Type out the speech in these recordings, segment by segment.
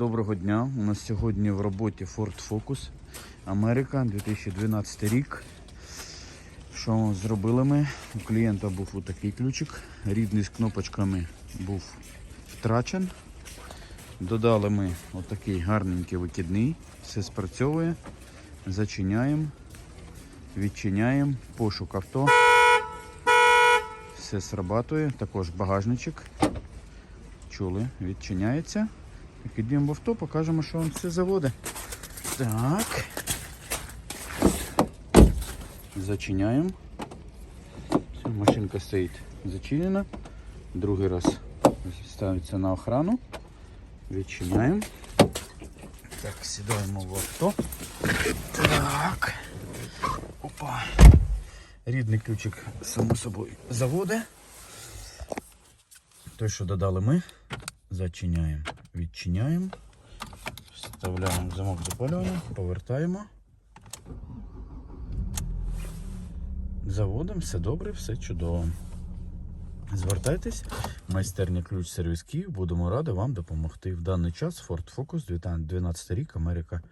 Доброго дня. У нас сьогодні в роботі Ford Focus Америка 2012 рік. Що зробили ми? У клієнта був отакий ключик. Рідний з кнопочками був втрачен. Додали ми отакий гарненький викидний. Все спрацьовує. Зачиняємо, відчиняємо, пошук авто. Все срабатує. Також багажничок. Чули, відчиняється. Так, ідемо в авто, покажемо, що він все заводить. Так. Зачиняємо. Все, машинка стоїть зачинена. Другий раз ставиться на охрану. Відчиняємо. Так, сідаємо в авто. Так. Опа. Рідний ключик, само собою, заводи. Той, що додали ми, зачиняємо, відчиняємо, вставляємо замок запалювання, повертаємо. Заводимо, все добре, все чудово. Звертайтесь, майстерня ключ сервіс Київ. Будемо раді вам допомогти. В даний час Ford Focus 12 рік, Америка.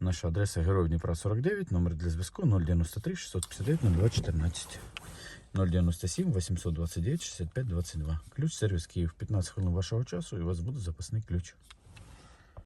Наша адреса Героїв Дніпра 49, номер для зв'язку 093 659 0214. 097 829 65 22. Ключ сервіс Київ. 15 хвилин вашого часу і у вас буде запасний ключ.